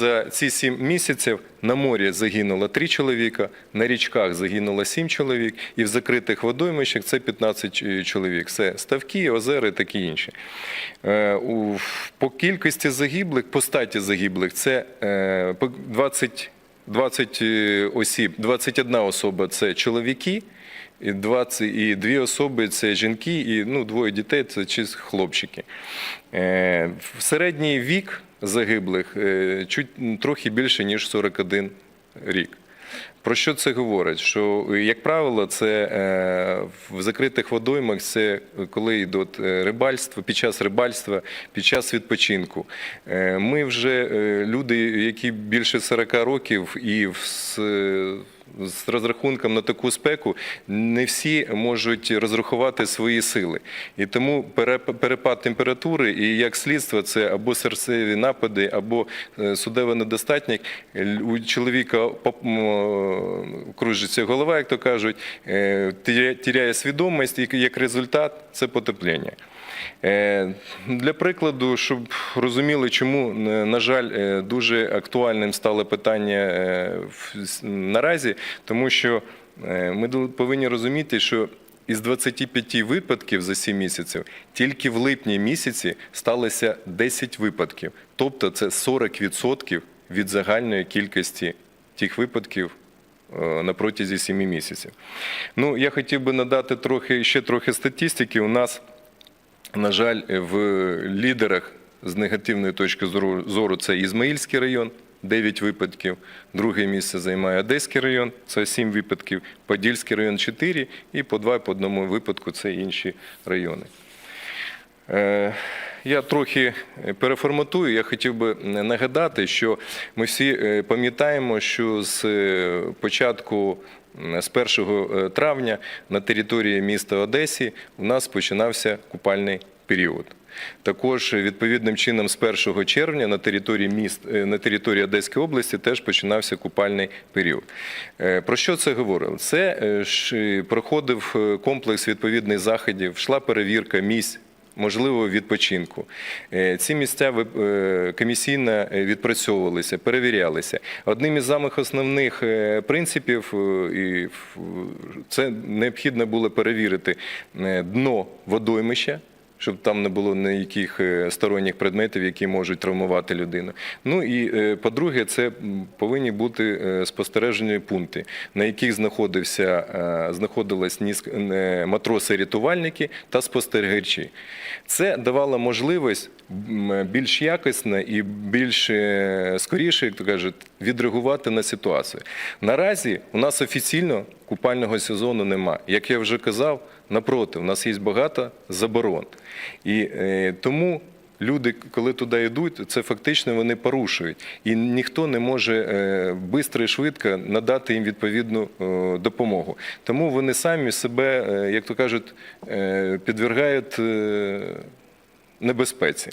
за ці сім місяців на морі загинуло три чоловіка, на річках загинуло сім чоловік, і в закритих водоймищах це 15 чоловік. Це ставки, озери, такі інші. Е, По кількості загиблих, по статі загиблих, це е, по 20, 20 осіб, 21 особа це чоловіки. І 20, і дві особи це жінки, і ну, двоє дітей це чи хлопчики. Е, в середній вік загиблих е, чуть трохи більше, ніж 41 рік. Про що це говорить? Що, е, як правило, це е, в закритих водоймах це коли йдуть е, рибальство, під час рибальства, під час відпочинку. Е, Ми вже е, люди, які більше 40 років і в з розрахунком на таку спеку не всі можуть розрахувати свої сили. І тому пере- перепад температури і як слідство це або серцеві напади, або е, судева недостатність. У чоловіка кружиться голова, як то кажуть, е, тіря- тіряє свідомість, і як результат це потепління. Е, Для прикладу, щоб розуміли, чому, на жаль, е, дуже актуальним стало питання е, наразі, тому що ми повинні розуміти, що із 25 випадків за 7 місяців тільки в липні місяці сталося 10 випадків. Тобто це 40% від загальної кількості тих випадків, на протязі 7 місяців. Ну, я хотів би надати трохи, ще трохи статистики. У нас на жаль, в лідерах з негативної точки зору, це Ізмаїльський район, 9 випадків. Друге місце займає Одеський район, це 7 випадків, Подільський район 4 і по 2 по одному випадку це інші райони. Е, Я трохи переформатую. Я хотів би нагадати, що ми всі е, пам'ятаємо, що з е, початку з 1 травня на території міста Одесі у нас починався купальний період. Також відповідним чином з 1 червня на території міст е, на території Одеської області теж починався купальний період. Е, Про що це говорило? Це е, проходив е, комплекс відповідних заходів, йшла перевірка місць можливо відпочинку. Е, Ці місця е, комісійно е, відпрацьовувалися, перевірялися. Одним із самих основних принципів і це необхідно було перевірити дно водоймища. Щоб там не було ніяких е, сторонніх предметів, які можуть травмувати людину. Ну і е, по-друге, це повинні бути е, спостережені пункти, на яких знаходився знаходились матроси-рятувальники та спостерігачі. Це давало можливість більш якісно і більш скоріше, як то кажуть, відреагувати на ситуацію. Наразі у нас офіційно купального сезону немає. Як я вже казав, напроти, у нас є багато заборон. І е, тому люди, коли туди йдуть, це фактично вони порушують. І ніхто не може швидко і швидко надати їм відповідну е, допомогу. Тому вони самі себе, е, як то кажуть, е, підвергають е, небезпеці.